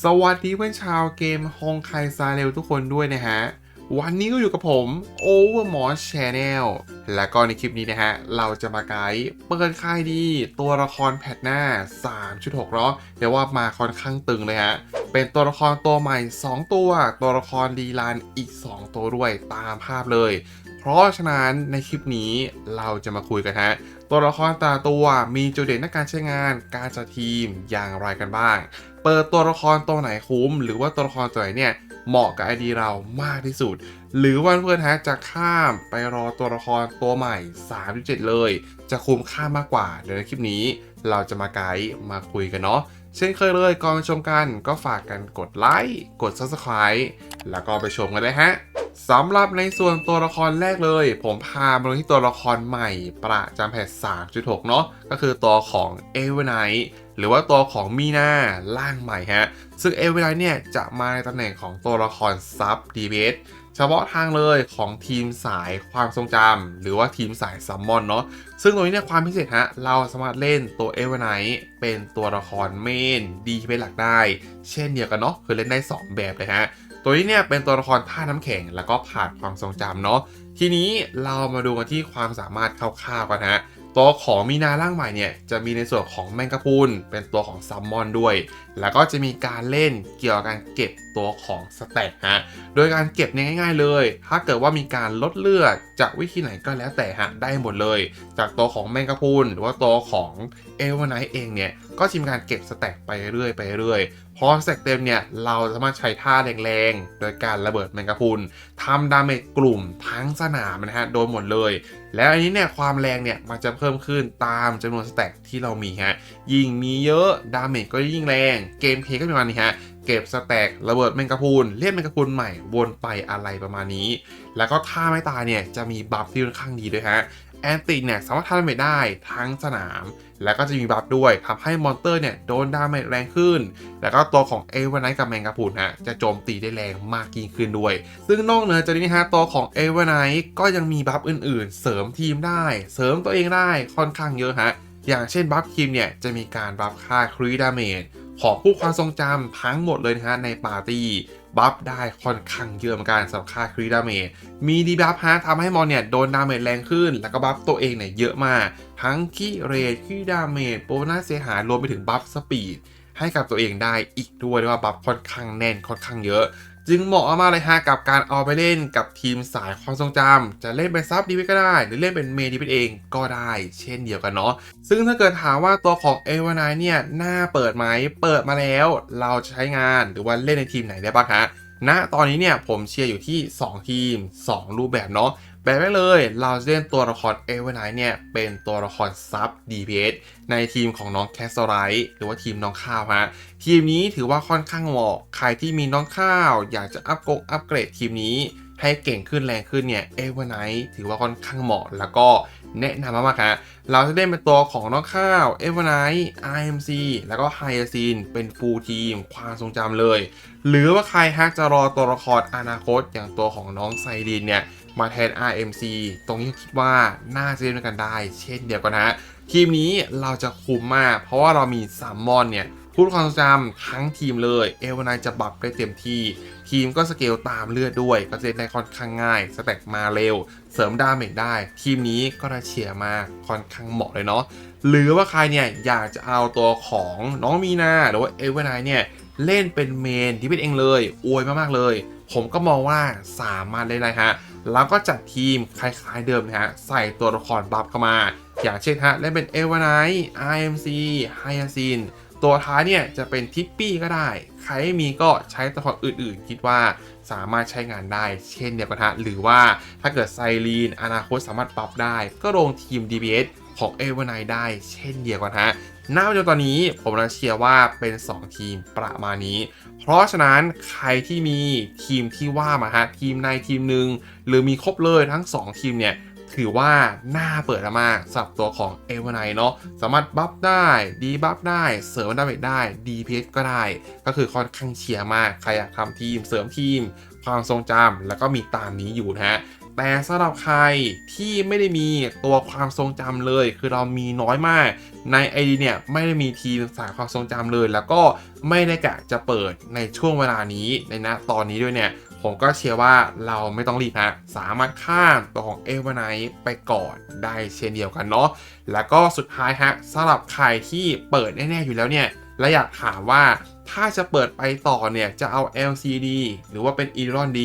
สวัสดีเพื่อนชาวเกมฮองไคซาเรลทุกคนด้วยนะฮะ วันนี้ก็อยู่กับผม Overmore Channel และก็ในคลิปนี้นะฮะ เราจะมาไกด์เปิดค่ายดีตัวละครแพทหน้า 3.6เนาะเรียกว่ามาค่อนข้างตึงเลยฮะ เป็นตัวละครตัวใหม่ 2 ตัว ตัวละครดีลานอีก 2 ตัวด้วยตามภาพเลย เพราะฉะนั้นในคลิปนี้เราจะมาคุยกันฮะ ตัวละครแต่ละตัวมีจุดเด่นในการใช้งาน การจัดทีมอย่างไรกันบ้าง เปิดตัวละครตัวไหนคุ้ม หรือว่าตัวละครตัวไหนเนี่ยเหมาะกับไอดีเรามากที่สุด หรือว่าเพื่อนๆฮะจะข้ามไปรอตัวละครตัวใหม่ 3.7 เลย จะคุ้มค่ามากกว่า เดี๋ยวในคลิปนี้ เราจะมาไกด์มาคุยกันเนาะ เช่นเคยเลยก่อนไปชมกันก็ฝากกันกดไลค์ กด Subscribe แล้วก็ไปชมกันเลยฮะสำหรับในส่วนตัวละครแรกเลย ผมพามาลงที่ตัวละครใหม่ประจำแพท3.6 เนาะก็คือตัวของเอเวไนท์ หรือว่าตัวของมีนาล่างใหม่ฮะ ซึ่งเอเวอร์เนี่ยจะมาในตำแหน่งของตัวละครซับดีเบสเฉพาะทางเลยของทีมสายความทรงจำหรือว่าทีมสายซัมมอนเนาะซึ่งตรงนี้เนี่ยความพิเศษฮะ เราสามารถเล่นตัวเอเวอร์ไนเป็นตัวละครเมนดีเป็นหลักได้ เช่นเดียวกันเนาะคือเล่นได้ 2 แบบเลยฮะ ตัวนี้เนี่ยเป็นตัวละครท่าน้ำแข็งแล้วก็ผ่านความทรงจำเนาะทีนี้เรามาดูกันที่ความสามารถคร่าวๆกันฮะ ตัวของมีนาร่างใหม่เนี่ยจะมีในส่วนของแมงกะพรุนเป็นตัวของซัมมอนด้วย แล้วก็จะมีการเล่นเกี่ยวกับการเก็บตัวของสแต็กฮะ โดยการเก็บเนี่ยง่าย ๆ เลย ถ้าเกิดว่ามีการลดเลือดจากวิธีไหนก็แล้วแต่ฮะได้หมดเลย จากตัวของแมงกะพุนหรือว่าตัวของเอเวอร์ไนท์เองเนี่ย ก็จะมีการเก็บสแต็กไปเรื่อยไปเรื่อยพอสแต็กเต็มเนี่ย เราสามารถใช้ท่าแรงๆ โดยการระเบิดแมงกะพุนทำดาเมจกลุ่มทั้งสนามนะฮะโดนหมดเลย แล้วอันนี้เนี่ยความแรงเนี่ยมันจะเพิ่มขึ้นตามจำนวนสแต็กที่เรามีฮะยิ่งมีเยอะดาเมจก็ยิ่งแรงเกมเพลย์ก็ประมาณนี้ฮะ เก็บสแต็กระเบิดแมงกะพรุนเรียกแมงกะพรุนใหม่วนไปอะไรประมาณนี้ แล้วก็ท่าไม่ตายเนี่ยจะมีบัฟที่ค่อนข้างดีด้วยฮะแอนติเนี่ยสามารถทำดาเมจได้ทั้งสนาม แล้วก็จะมีบัฟด้วยทำให้มอนเตอร์เนี่ยโดนดาเมจแรงขึ้น แล้วก็ตัวของเอเวอร์ไนท์กับแมงกะพุนฮะจะโจมตีได้แรงมากยิ่งขึ้นด้วย ซึ่งนอกเหนือจากนี้ฮะตัวของเอเวอร์ไนท์ก็ยังมีบัฟอื่นๆ เสริมทีมได้ เสริมตัวเองได้ค่อนข้างเยอะฮะอย่างเช่นบัฟคิมเนี่ยจะมีการบัฟค่าครีดาเมจ ของผู้ความทรงจำทั้งหมดเลยนะฮะในปาร์ตี้บัฟได้ค่อนข้างเยอะเหมือนกันสำหรับค่าครีดาเมจมีดีบัฟฮะทำให้มอนเนี่ยโดนดาเมจแรงขึ้น แล้วก็บัฟตัวเองเนี่ยเยอะมาก ทั้งขี้เรทขี้ดาเมจโบนัสเสียหายรวมไปถึงบัฟสปีดให้กับตัวเองได้อีกด้วยด้วยว่าบัฟค่อนข้างแน่นค่อนข้างเยอะ จึงเหมาะมากเลยฮะกับการเอาไปเล่นกับทีมสายความทรงจำจะเล่นเป็นซับดีไปก็ได้ หรือเล่นเป็นเมดีไปเองก็ได้ เช่นเดียวกันเนาะซึ่งถ้าเกิดถามว่าตัวของเอวานายเนี่ยน่าเปิดไหมเปิดมาแล้ว เราจะใช้งานหรือว่าเล่นในทีมไหนได้บ้างฮะณตอนนี้เนี่ยผมเชียร์อยู่ที่ 2 ทีม 2 รูปแบบเนาะ แบบแรกเลยเราจะเล่นตัวละครเอเวอร์ไนท์เนี่ยเป็นตัวละครซับ DPS ในทีมของน้องแคสโซไรหรือว่าทีมน้องข้าวฮะทีมนี้ถือว่าค่อนข้างเหมาะใครที่มีน้องข้าว อยากจะอัพกงอัพเกรดทีมนี้ให้เก่งขึ้นแรงขึ้นเนี่ยเอเวอร์ไนท์ถือว่าค่อนข้างเหมาะแล้วก็แนะนำมากๆฮะเราจะเล่นเป็นตัวของน้องข้าวเอเวอร์ไนท์ IMC แล้วก็ไฮยาซินเป็นฟูลทีม ความทรงจำเลย หรือว่าใครฮักจะรอตัวละครอนาคตอย่างตัวของน้องไซรินเนี่ย มาแทน RMC ตรงนี้คิดว่าน่าจะเล่นด้วยกันได้ เช่นเดียวกันนะฮะทีมนี้เราจะคุมมาก เพราะว่าเรามีซัมมอนเนี่ยพูดความทรงจำทั้งทีมเลย เอเวอร์ไนจะบัฟได้เต็มที่ ทีมก็สเกลตามเลือดด้วย ก็จะเล่นได้ค่อนข้างง่าย สแต็กมาเร็ว เสริมดาเมจได้ ทีมนี้ก็ได้เชียร์มากค่อนข้างเหมาะเลยเนาะ หรือว่าใครเนี่ยอยากจะเอาตัวของน้องมีนาหรือว่าเอเวอร์ไนเนี่ยเล่นเป็นเมนที่เป็นเองเลย อวยมากๆเลย ผมก็มองว่าสามารถเล่นได้ฮะแล้วก็จัดทีมคล้ายๆเดิมนะฮะใส่ตัวละครบัฟเข้ามา อย่างเช่นฮะเล่นเป็นเอวานไน IMC ไฮยาซินตัวท้ายเนี่ยจะเป็นทิปปี้ก็ได้ ใครมีก็ใช้ตัวละครอื่นๆ คิดว่าสามารถใช้งานได้เช่นเดียวกันฮะหรือว่าถ้าเกิดไซรีนอนาคตสามารถปรับได้ ก็ลงทีม DBS ของเอวานไนได้เช่นเดียวกันฮะ ณปัจจุบันตอนนี้ผมเราเชียร์ว่าเป็น 2 ทีมประมาณนี้ เพราะฉะนั้นใครที่มีทีมที่ว่ามาฮะทีมในทีมหนึ่งหรือมีครบเลยทั้ง 2 ทีมเนี่ยถือว่าน่าเปิดมากสำหรับตัวของเอเวอร์ไนเนาะสามารถบัฟได้ ดีบัฟได้ เสริมดาเมจได้ ดีเพก็ได้ ก็คือค่อนข้างเชียร์มาก ใครอยากทำทีมเสริมทีม ความทรงจำแล้วก็มีตามนี้อยู่นะฮะ แต่สำหรับใครที่ไม่ได้มีตัวความทรงจำเลย คือเรามีน้อยมาก ใน ID เนี่ยไม่ได้มีทีมสายความทรงจำเลย แล้วก็ไม่ได้กะจะเปิดในช่วงเวลานี้ในณตอนนี้ด้วยเนี่ยผมก็เชื่อว่าเราไม่ต้องรีบฮะสามารถข้ามตัวของเอเวอร์ไนท์ไปก่อนได้เช่นเดียวกันเนาะแล้วก็สุดท้ายฮะสำหรับใครที่เปิดแน่ๆอยู่แล้วเนี่ยและอยากถามว่า ถ้าจะเปิดไปต่อเนี่ย จะเอา LCD หรือว่าเป็น e r o n D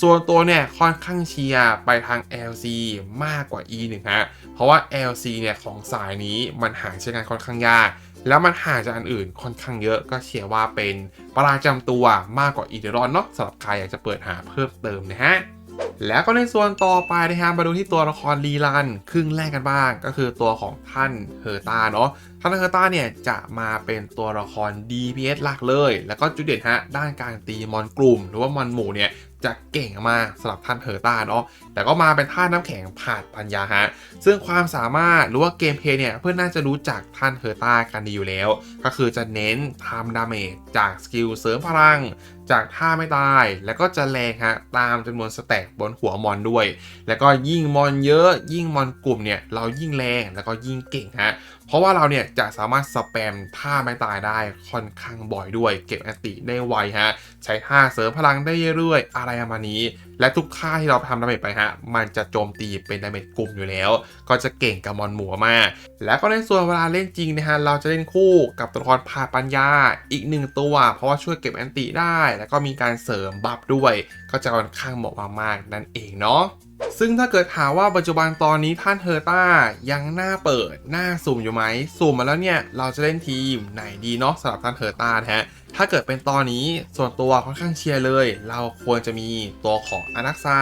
ส่วนตัวเนี่ยค่อนข้างเชียร์ไปทาง LC มากกว่า E 1ฮะ เพราะว่า LC เนี่ยของสายนี้มันหาใช้งานค่อนข้างยาก แล้วมันห่างจากอันอื่นค่อนข้างเยอะก็เชียร์ว่าเป็นประจำตัวมากกว่าอีเดรอนเนาะสำหรับใครอยากจะเปิดหาเพิ่มเติมนะฮะ แล้วก็ในส่วนต่อไปนะครับมาดูที่ตัวละครรีลันครึ่งแรกกันบ้าง ก็คือตัวของท่านเฮอร์ตาเนาะท่านเฮอร์ตาเนี่ยจะมาเป็นตัวละคร DPS หลักเลย แล้วก็จุดเด่นฮะด้านการตีมอนกลุ่ม หรือว่ามอนหมู่เนี่ยจะเก่งมากสำหรับท่านเฮอร์ตาเนาะแต่ก็มาเป็นท่าน้ำแข็งผาดปัญญาฮะซึ่งความสามารถหรือว่าเกมเพลย์เนี่ยเพื่อนน่าจะรู้จักท่านเฮอร์ตากันดีอยู่แล้ว ก็คือจะเน้นทำดาเมจจากสกิลเสริมพลัง จากท่าไม่ตาย แล้วก็จะแรงฮะตามจำนวนสแต็กบนหัวมอนด้วย แล้วก็ยิ่งมอนเยอะยิ่งมอนกลุ่มเนี่ยเรายิ่งแรงแล้วก็ยิ่งเก่งฮะ เพราะว่าเราเนี่ยจะสามารถสแปมท่าไม่ตายได้ค่อนข้างบ่อยด้วย เก็บแอนติได้ไวฮะ ใช้ท่าเสริมพลังได้เรื่อยๆ อะไรประมาณนี้ และทุกท่าที่เราทำดาเมจไปฮะ มันจะโจมตีเป็นดาเมจกลุ่มอยู่แล้ว ก็จะเก่งกับมอนหมูมาก แล้วก็ในส่วนเวลาเล่นจริงนะฮะ เราจะเล่นคู่กับตัวละครพาปัญญาอีกหนึ่งตัว เพราะว่าช่วยเก็บแอนติได้ แล้วก็มีการเสริมบัฟด้วย ก็จะค่อนข้างเหมาะมากๆนั่นเองเนาะ ซึ่งถ้าเกิดถามว่าปัจจุบันตอนนี้ท่านเฮอร์ต้ายังหน่าเปิดหน่าสุ่มอยู่ไหมสุ่มมาแล้วเนี่ย เราจะเล่นทีมไหนดีเนาะสำหรับท่านเฮอร์ต้านะฮะถ้าเกิดเป็นตอนนี้ส่วนตัวค่อนข้างเชียร์เลย เราควรจะมีตัวของอานักซา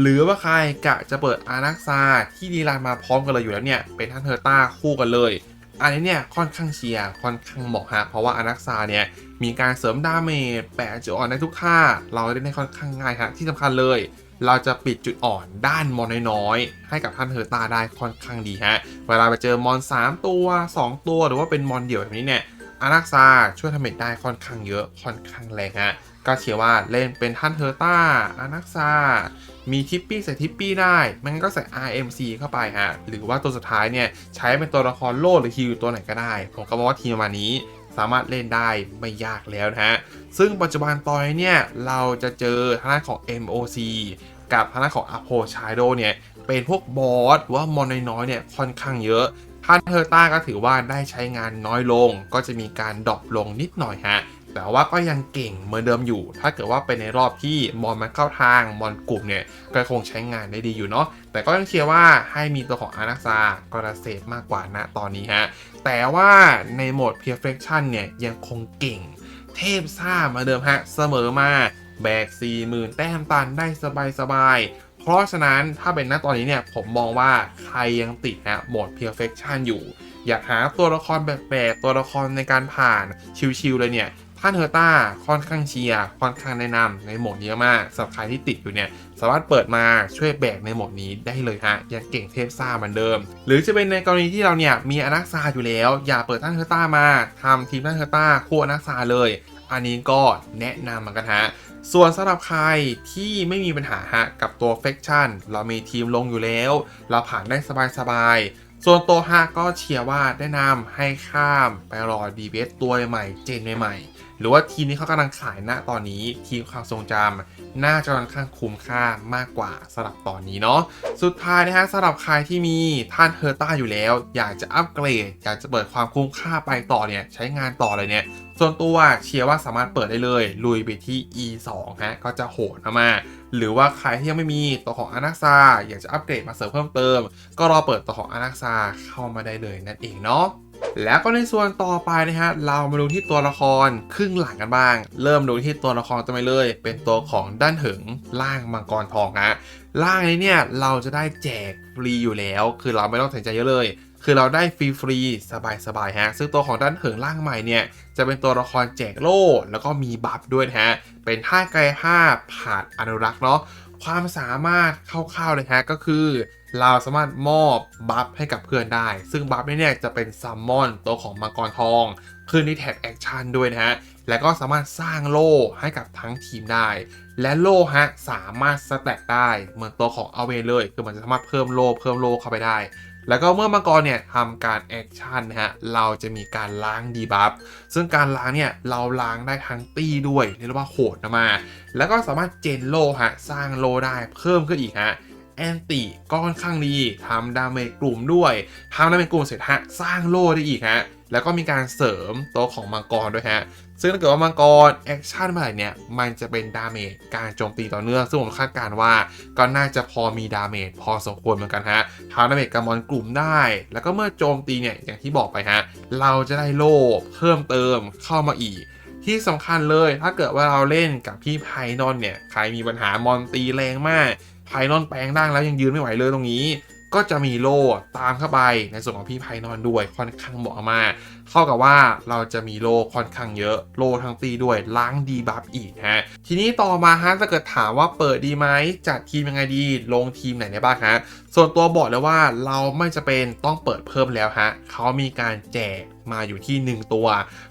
หรือว่าใครกะจะเปิดอานักซาที่ดีลานมาพร้อมกันเลยอยู่แล้วเนี่ยเป็นท่านเฮอร์ต้าคู่กันเลย อันนี้เนี่ยค่อนข้างเชียร์ค่อนข้างเหมาะฮะเพราะว่าอานักซาเนี่ยมีการเสริมดาเมจแปะจุดอ่อนในทุกท่าเราเล่นได้ค่อนข้างง่ายฮะที่สำคัญเลย เราจะปิดจุดอ่อนด้านมอนน้อยๆ ให้กับท่านเฮอร์ตาได้ค่อนข้างดีฮะ เวลาไปเจอมอน 3 ตัว 2 ตัวหรือว่าเป็นมอนเดี่ยวแบบนี้เนี่ยอารักซาช่วยทำเมจได้ค่อนข้างเยอะค่อนข้างแรงฮะก็เชื่อว่าเล่นเป็นท่านเฮอร์ตาอานักซามีทิปปี้ใส่ทิปปี้ได้ไมันก็ใส่ RMC เข้าไปฮะ หรือว่าตัวสุดท้ายเนี่ย ใช้เป็นตัวละครโล่หรือฮิวตัวไหนก็ได้ ผมก็มองว่าทีมประมาณนี้ สามารถเล่นได้ไม่ยากแล้วนะฮะ ซึ่งปัจจุบันตอนนี้เนี่ย เราจะเจอทางด้านของ MOC กับทางด้านของ a p o Shadow เนี่ย เป็นพวกบอสหรือว่ามอนน้อยๆเนี่ยค่อนข้างเยอะท่านเทอร์ต้าก็ถือว่าได้ใช้งานน้อยลง ก็จะมีการดรอปลงนิดหน่อยฮะ แต่ว่าก็ยังเก่งเหมือนเดิมอยู่ ถ้าเกิดว่าเป็นในรอบที่มอนมันเข้าทางมอนกลุ่มเนี่ยก็คงใช้งานได้ดีอยู่เนาะแต่ก็ยังเชียร์ว่าให้มีตัวของอานักซากระเซฟมากกว่านะตอนนี้ฮะแต่ว่าในโหมด Perfection เนี่ยยังคงเก่ง เทพซ่าเหมาเดิมฮะเสมอมาแบก 40,000 แต้มตันได้สบายๆเพราะฉะนั้นถ้าเป็นณตอนนี้เนี่ยผมมองว่าใครยังติดนะโหมด Perfection อยู่ อยากหาตัวละครแปลกๆตัวละครในการผ่านชิวๆเลยเนี่ย ท่านเฮอร์ต้าค่อนข้างเชียร์ค่อนข้างแนะนำในโหมดนี้มากสำหรับใครที่ติดอยู่เนี่ยสามารถเปิดมาช่วยแบกในโหมดนี้ได้เลยฮะยังเก่งเทพซ่าเหมือนเดิม หรือจะเป็นในกรณีที่เราเนี่ยมีอนักซาอยู่แล้ว อย่าเปิดท่านเฮอร์ต้ามาทำทีมท่านเฮอร์ต้าคู่อนักซาเลย อันนี้ก็แนะนำเหมือนกันฮะส่วนสำหรับใครที่ไม่มีปัญหาฮะกับตัวเฟคชั่นเรามีทีมลงอยู่แล้ว เราผ่านได้สบายๆ ส่วนตัวฮะก็เชียร์ว่าแนะนำให้ข้ามไปรอดีเบสตัวใหม่เจนใหม่ๆ หรือว่าทีมนี้เขากำลังขายณตอนนี้ทีมความทรงจำ น่าจะค่อนข้างคุ้มค่ามากกว่าสำหรับตอนนี้เนาะสุดท้ายนะฮะสำหรับใครที่มีท่านเฮอร์ต้าอยู่แล้ว อยากจะอัปเกรด อยากจะเปิดความคุ้มค่าไปต่อเนี่ยใช้งานต่อเลยเนี่ยส่วนตัวเชียร์ว่าสามารถเปิดได้เลย ลุยไปที่ E2 ฮะก็จะโหดมากหรือว่าใครที่ยังไม่มีตัวของอนักซาอยากจะอัปเกรดมาเสริมเพิ่มเติม ก็รอเปิดตัวของอนักซาเข้ามาได้เลยนั่นเองเนาะ แล้วก็ในส่วนต่อไปนะฮะเรามาดูที่ตัวละครครึ่งหลังกันบ้าง เริ่มดูที่ตัวละครตัวไปเลย เป็นตัวของด้านถึงล่างมังกรทองฮะล่างนี้เนี่ยเราจะได้แจกฟรีอยู่แล้ว คือเราไม่ต้องสนใจเยอะเลยคือเราได้ฟรีฟรีสบายสบายๆฮะซึ่งตัวของด้านเหิงล่างใหม่เนี่ย จะเป็นตัวละครแจกโล่ แล้วก็มีบัฟด้วยะฮะ เป็นท่ากายภาพผ่านอนุรักษ์เนาะความสามารถคร่าวๆเลยฮะก็คือ เราสามารถมอบบัฟให้กับเพื่อนได้ ซึ่งบัฟนี้เนี่ยจะเป็นซัมมอนตัวของมังกรทองคือในแท็กแอคชั่นด้วยนะฮะ และก็สามารถสร้างโล่ให้กับทั้งทีมได้ และโล่ฮะสามารถสแต็กได้เหมือนตัวของอเวเลย คือมันจะสามารถเพิ่มโล่เพิ่มโล่เข้าไปได้ แล้วก็เมื่อมังกรเนี่ยทำการแอคชั่นนะฮะ เราจะมีการล้างดีบัฟ ซึ่งการล้างเนี่ยเราล้างได้ทั้งตี้ด้วยเรียกว่าโหดนะมา แล้วก็สามารถเจนโล่ฮะสร้างโล่ได้เพิ่มขึ้นอีกฮะ แอนติก็ค่อนข้างดีทำดาเมจกลุ่มด้วยทำดาเมจกลุ่มเสร็จฮะสร้างโล่ได้อีกฮะแล้วก็มีการเสริมตัวของมังกรด้วยฮะ ซึ่งถ้าเกิดว่ามังกรแอคชั่นเมื่อไหร่เนี่ย มันจะเป็นดาเมจการโจมตีต่อเนื่อง ซึ่งผมคาดการว่าก็น่าจะพอมีดาเมจพอสมควรเหมือนกันฮะทำดาเมจกับมอนกลุ่มได้ แล้วก็เมื่อโจมตีเนี่ย อย่างที่บอกไปฮะ เราจะได้โล่เพิ่มเติมเข้ามาอีก ที่สำคัญเลยถ้าเกิดว่าเราเล่นกับพี่ไพนอนเนี่ย ใครมีปัญหามอนตีแรงมาก ไพนอนแปลงร่างแล้วยังยืนไม่ไหวเลยตรงนี้ ก็จะมีโล่ตามเข้าไปในส่วนของพี่ไพนอนด้วยค่อนข้างเหมาะมากเท่ากับว่าเราจะมีโล่ค่อนข้างเยอะโล่ทั้งตีด้วยล้างดีบัฟอีกฮะทีนี้ต่อมาฮะถ้าเกิดถามว่าเปิดดีไหมจัดทีมยังไงดีลงทีมไหนได้บ้างฮะส่วนตัวบอกเลยว่าเราไม่จะเป็นต้องเปิดเพิ่มแล้วฮะเขามีการแจกมาอยู่ที่ 1 ตัว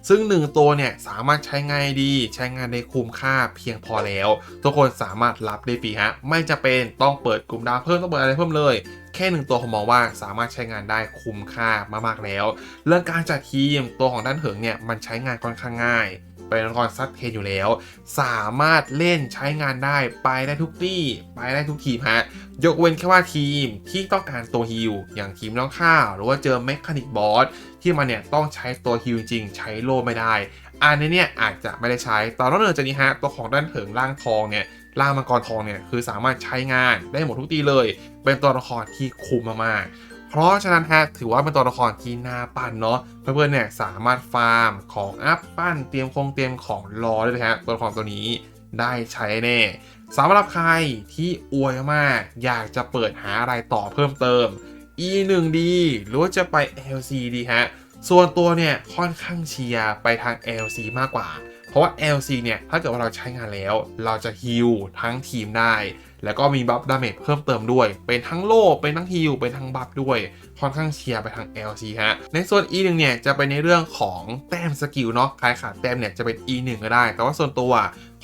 ซึ่ง 1 ตัวเนี่ยสามารถใช้งานดี ใช้งานได้คุ้มค่าเพียงพอแล้ว ทุกคนสามารถรับได้ฟรีฮะ ไม่จะเป็นต้องเปิดกลุ่มดาวเพิ่มต้องเปิดอะไรเพิ่มเลย ค่หนึ่งตัวผมมองว่าสามารถใช้งานได้คุ้มค่ามากๆแล้ว เรื่องการจัดทีมตัวของด้านเถิงเนี่ยมันใช้งานค่อนข้างง่ายเป็นละครซัดเทนอยู่แล้ว สามารถเล่นใช้งานได้ไปได้ทุกที่ไปได้ทุกทีมฮะ ยกเว้นแค่ว่าทีมที่ต้องการตัวฮิลอย่างทีมน้องข้าว หรือว่าเจอเมคานิกบอสที่มันเนี่ยต้องใช้ตัวฮิลจริงๆใช้โล่ไม่ได้ อันนี้เนี่ยอาจจะไม่ได้ใช้ตอนนอกเหนือจากนี้ฮะตัวของด้านเถิงร่างทองเนี่ย ร่างมังกรทองเนี่ยคือสามารถใช้งานได้หมดทุกตีเลย เป็นตัวละครที่คุ้มมากๆเพราะฉะนั้นฮะถือว่าเป็นตัวละครที่น่าปั้นเนาะเพื่อนๆเนี่ยสามารถฟาร์มของอัพปั้นเตรียมคงเตรียมของรอได้เลยฮะตัวละครตัวนี้ได้ใช้แน่สำหรับใครที่อวยมากอยากจะเปิดหาอะไรต่อเพิ่มเติม E1D หรือว่าจะไป LC ดีฮะส่วนตัวเนี่ยค่อนข้างเชียร์ไปทาง LC มากกว่า เพราะว่า LC เนี่ยถ้าเกิดว่าเราใช้งานแล้ว เราจะฮิลทั้งทีมได้ แล้วก็มีบัฟดาเมจเพิ่มเติมด้วย เป็นทั้งโล่เป็นทั้งฮิลเป็นทั้งบัฟด้วยค่อนข้างเชียร์ไปทาง LC ฮะ ในส่วน E1 เนี่ยจะเป็นในเรื่องของแต้มสกิลเนาะใครขาดแต้มเนี่ยจะเป็น E1 ก็ได้ แต่ว่าส่วนตัว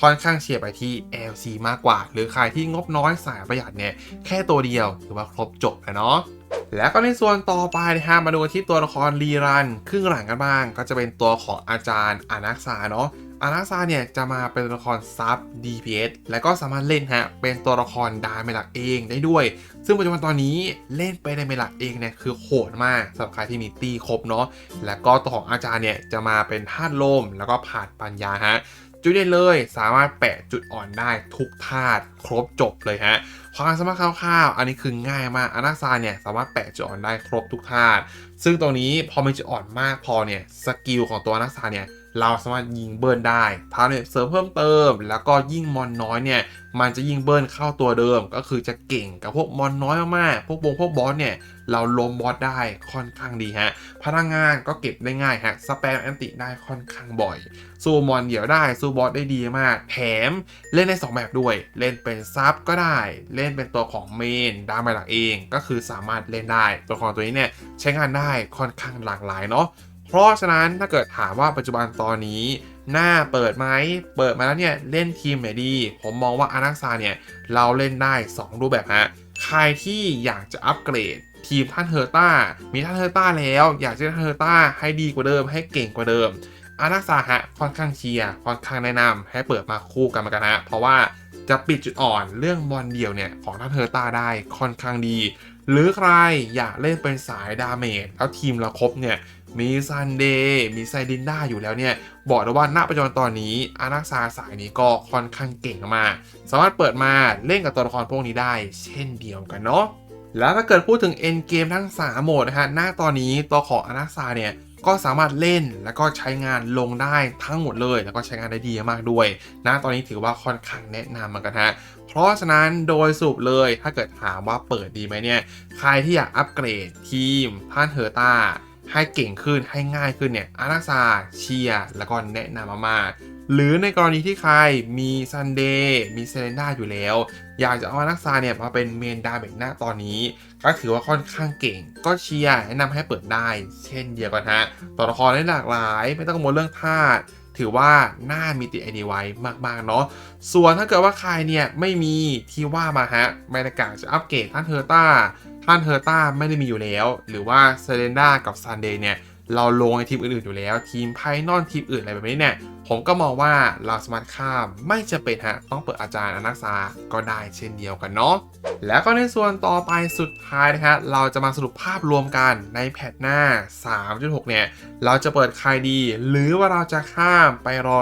ค่อนข้างเชียร์ไปที่ LC มากกว่า หรือใครที่งบน้อยสายประหยัดเนี่ยแค่ตัวเดียวถือว่าครบจบแล้วเนาะแล้วก็ในส่วนต่อไปนะฮะมาดูที่ตัวละครรีรันครึ่งหลังกันบ้าง ก็จะเป็นตัวของอาจารย์อานักษาเนาะ อานักษาเนี่ยจะมาเป็นตัวละครซับ DPS และก็สามารถเล่นฮะเป็นตัวละครดาเมลักเองได้ด้วย ซึ่งปัจจุบันตอนนี้เล่นไปในเมลักเองเนี่ยคือโหดมากสำหรับใครที่มีตีครบเนาะแล้วก็ตัวของอาจารย์เนี่ยจะมาเป็นธาตุลมแล้วก็ผาดปัญญาฮะจุดเด่นเลยสามารถแปะจุดอ่อนได้ทุกธาตุครบจบเลยฮะความสามารถคร่าวๆ อันนี้คือง่ายมากอนาซาเนี่ยสามารถแปะจุดอ่อนได้ครบทุกธาตุซึ่งตรงนี้พอมีจุดอ่อนมากพอเนี่ยสกิลของตัวอนาซาเนี่ย เราสามารถยิงเบิร์นได้ท้าเนี่ยเสริมเพิ่มเติม แล้วก็ยิ่งมอนน้อยเนี่ยมันจะยิ่งเบิร์นเข้าตัวเดิม ก็คือจะเก่งกับพวกมอนน้อยมากๆ พวกบงพวกบอสเนี่ยเราล้มบอสได้ค่อนข้างดีฮะ พลังงานก็เก็บได้ง่ายฮะ สแปมแอนติได้ค่อนข้างบ่อย สู้มอนเดี่ยวได้ สู้บอสได้ดีมาก แถมเล่นได้ 2 แบบด้วย เล่นเป็นซับก็ได้ เล่นเป็นตัวของเมนดามาหลักเอง ก็คือสามารถเล่นได้ ตัวของตัวนี้เนี่ยใช้งานได้ค่อนข้างหลากหลายเนาะ เพราะฉะนั้นถ้าเกิดถามว่าปัจจุบันตอนนี้ หน้าเปิดไหมเปิดมาแล้วเนี่ยเล่นทีมไหนดี ผมมองว่าอานักซาเนี่ยเราเล่นได้ 2 รูปแบบฮะใครที่อยากจะอัปเกรดทีมท่านเฮอร์ต้า มีท่านเฮอร์ต้าแล้ว อยากจะท่านเฮอร์ต้าให้ดีกว่าเดิม ให้เก่งกว่าเดิม อานาซาฮะค่อนข้างเชียร์ค่อนข้างแนะนำให้เปิดมาคู่กันมากันฮะเพราะว่าจะปิดจุดอ่อนเรื่องบอลเดียวเนี่ยของท่านเฮอร์ต้าได้ค่อนข้างดี หรือใครอยากเล่นเป็นสายดาเมจแล้วทีมเราครบเนี่ย มีซันเดย์มีไซดินด้าอยู่แล้วเนี่ย บอกเลยว่าณปัจจุบันตอนนี้อานาซาสายนี้ก็ค่อนข้างเก่งมากสามารถเปิดมาเล่นกับตัวละครพวกนี้ได้ เช่นเดียวกันเนาะแล้วถ้าเกิดพูดถึง end game ทั้ง 3 โหมดนะฮะ หน้าตอนนี้ตัวของอนาซาเนี่ย ก็สามารถเล่นแล้วก็ใช้งานลงได้ทั้งหมดเลย แล้วก็ใช้งานได้ดีมากด้วยนะตอนนี้ถือว่าค่อนข้างแนะนำเหมือนกันฮะ เพราะฉะนั้นโดยสรุปเลยถ้าเกิดถามว่าเปิดดีไหมเนี่ย ใครที่อยากอัปเกรดทีมท่านเฮอร์ตา ให้เก่งขึ้นให้ง่ายขึ้นเนี่ยอานาซาเชียร์แล้วก็แนะนำมากๆหรือในกรณีที่ใครมีซันเดย์มีเซเลนด้าอยู่แล้ว อยากจะเอาอานักซาเนี่ยมาเป็นเมนดาเมจหน้าตอนนี้ ก็ถือว่าค่อนข้างเก่ง ก็เชียร์แนะนำให้เปิดได้ เช่นเดียวกันฮะตัวละครได้หลากหลาย ไม่ต้องกังวลเรื่องธาตุถือว่าน่ามีติดไอเดียไว้มากๆเนาะ ส่วนถ้าเกิดว่าใครเนี่ยไม่มีที่ว่ามาฮะไม่ได้กะจะอัปเกรดท่านเทอร์ต้า ท่านเทอร์ต้าไม่ได้มีอยู่แล้ว หรือว่าเซเลนดากับซันเดย์เนี่ยเราลงในทีมอื่นๆอยู่แล้ว ทีมไพนอนทีมอื่นอะไรแบบนี้เนี่ยผมก็มองว่าเราสามารถข้ามไม่จะเป็นฮะต้องเปิดอาจารย์อนักษาก็ได้เช่นเดียวกันเนาะแล้วก็ในส่วนต่อไปสุดท้ายนะฮะเราจะมาสรุปภาพรวมกันในแพทหน้า 3.6 เนี่ย เราจะเปิดใครดี หรือว่าเราจะข้ามไปรอ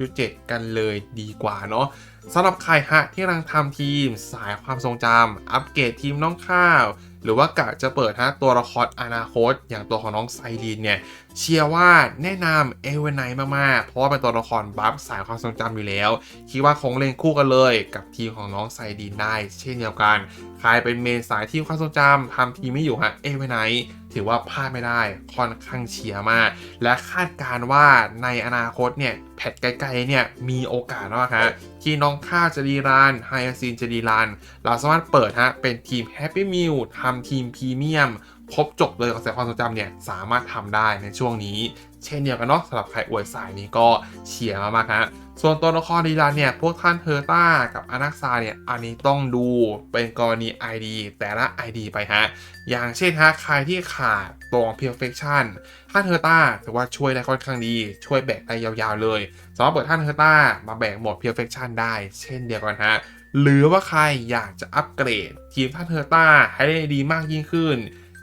3.7 กันเลยดีกว่าเนาะสำหรับใครฮะที่กำลังทำทีมสายความทรงจำอัปเกรดทีมน้องข้าว หรือว่ากะจะเปิดฮะตัวละครอนาคต อย่างตัวของน้องไซรีนเนี่ย เชียร์ว่าแนะนำเอเวนไนมากๆ เพราะว่าเป็นตัวละครบัฟสายความทรงจำอยู่แล้ว คิดว่าคงเล่นคู่กันเลย กับทีมของน้องไซดีนได้เช่นเดียวกัน ใครเป็นเมนสายทีมความทรงจำทำทีไม่อยู่ฮะเอเวนไนถือว่าพลาดไม่ได้ค่อนข้างเชียร์มาก และคาดการณ์ว่าในอนาคตเนี่ยแพทไกลๆเนี่ยมีโอกาสแล้วฮะที่น้องข้าวจะดีรันไฮอาซีนจะดีรันเราสามารถเปิดฮะเป็นทีมแฮปปี้มิลทำทีมพรีเมียม ครบจบเลยกับสความทรงจำเนี่ยสามารถทำได้ในช่วงนี้ เช่นเดียวกันเนาะสำหรับใครอวยสายนี้ก็เชียร์มากๆฮะส่วนตัวละครดีรันเนี่ยพวกท่านเฮอร์ต้ากับอนักซาเนี่ยอันนี้ต้องดูเป็นกรณี ID แต่ละ ID ไปฮะ อย่างเช่นฮะใครที่ขาดตรง perfection ท่านเฮอร์ต้าถือว่าช่วยได้ค่อนข้างดี ช่วยแบกได้ยาวๆเลยสามารถเปิดท่านเฮอร์ต้ามาแบกหมด perfection ได้ เช่นเดียวกันฮะหรือว่าใครอยากจะอัปเกรดทีมท่านเทอร์ต้าให้ได้ดีมากยิ่งขึ้น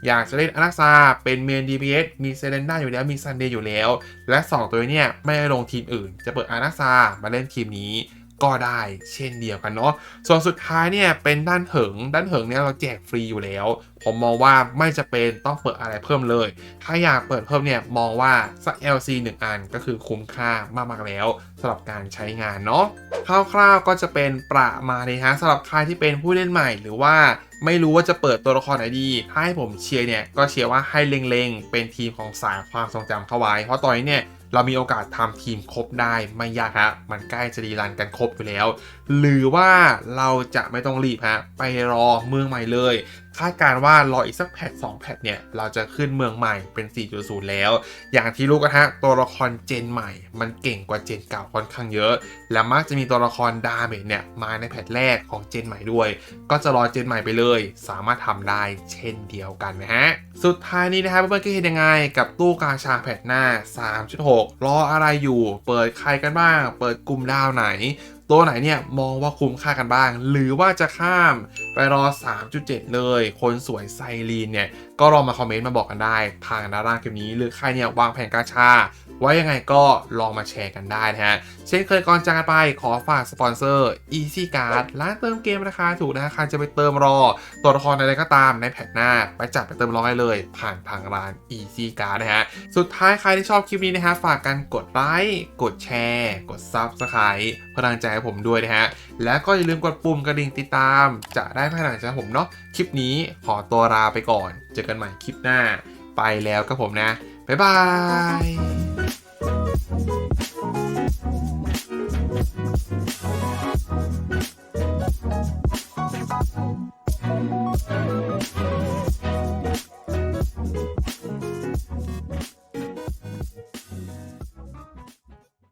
อยากจะเล่นอนักซาเป็นเมน DPS มีเซเลนด้าอยู่แล้วมีซันเดย์อยู่แล้ว และ 2 ตัวเนี่ยไม่ลงทีมอื่น จะเปิดอนักซามาเล่นทีมนี้ก็ได้เช่นเดียวกันเนาะ ส่วนสุดท้ายเนี่ยเป็นด้านเหิง ด้านเหิงเนี่ยเราแจกฟรีอยู่แล้ว ผมมองว่าไม่จะเป็นต้องเปิดอะไรเพิ่มเลย ถ้าอยากเปิดเพิ่มเนี่ยมองว่าสัก LC 1 อันก็คือคุ้มค่ามากๆแล้วสำหรับการใช้งานเนาะ คร่าวๆก็จะเป็นประมาณนี้ฮะสำหรับใครที่เป็นผู้เล่นใหม่หรือว่าไม่รู้ว่าจะเปิดตัวละครไหนดีถ้าให้ผมเชียร์เนี่ยก็เชียร์ว่าให้เล็งๆ เป็นทีมของสายความทรงจำเข้าไว้ เพราะตอนนี้เนี่ยเรามีโอกาสทำทีมครบได้ไม่ยากฮะ มันใกล้จะดีรันกันครบอยู่แล้ว หรือว่าเราจะไม่ต้องรีบฮะ ไปรอเมืองใหม่เลย คาดการว่ารออีกสักแพท2แพทเนี่ย เราจะขึ้นเมืองใหม่เป็น 4.0 แล้ว อย่างที่รู้กันฮะตัวละครเจนใหม่ มันเก่งกว่าเจนเก่าค่อนข้างเยอะ และมักจะมีตัวละครดาเมจเนี่ย มาในแพทแรกของเจนใหม่ด้วย ก็จะรอเจนใหม่ไปเลย สามารถทำได้เช่นเดียวกันนะฮะ สุดท้ายนี้นะครับเพื่อนๆคิดเห็นยังไงกับตู้กาชาแพทหน้า 3.6 รออะไรอยู่ เปิดใครกันบ้าง เปิดกลุ่มดาวไหน ตัวไหนเนี่ยมองว่าคุ้มค่ากันบ้าง หรือว่าจะข้ามไปรอ 3.7 เลย คนสวยไซรีนเนี่ยก็ลองมาคอมเมนต์มาบอกกันได้ทางด้านล่างคลิปนี้ หรือใครเนี่ยวางแผนกาชาไว้ยังไงก็ลองมาแชร์กันได้นะฮะ เช่นเคยก่อนจากกันไปขอฝากสปอนเซอร์ Easy Card ร้านเติมเกมราคาถูกนะฮะใครจะไปเติมรอ ตัวละครอะไรก็ตามในแพทหน้า ไปจัดไปเติมรอได้เลย ผ่านทางร้าน Easy Card นะฮะ สุดท้ายใครที่ชอบคลิปนี้นะฮะฝากกันกดไลค์กดแชร์ กด Subscribe เพื่อกำลังใจให้ผมด้วยนะฮะ แล้วก็อย่าลืมกดปุ่มกระดิ่งติดตาม จะได้ไม่พลาดจากผมเนาะ คลิปนี้ขอตัวลาไปก่อน เจอกันใหม่คลิปหน้า ไปแล้วกับผมนะ บ๊ายบาย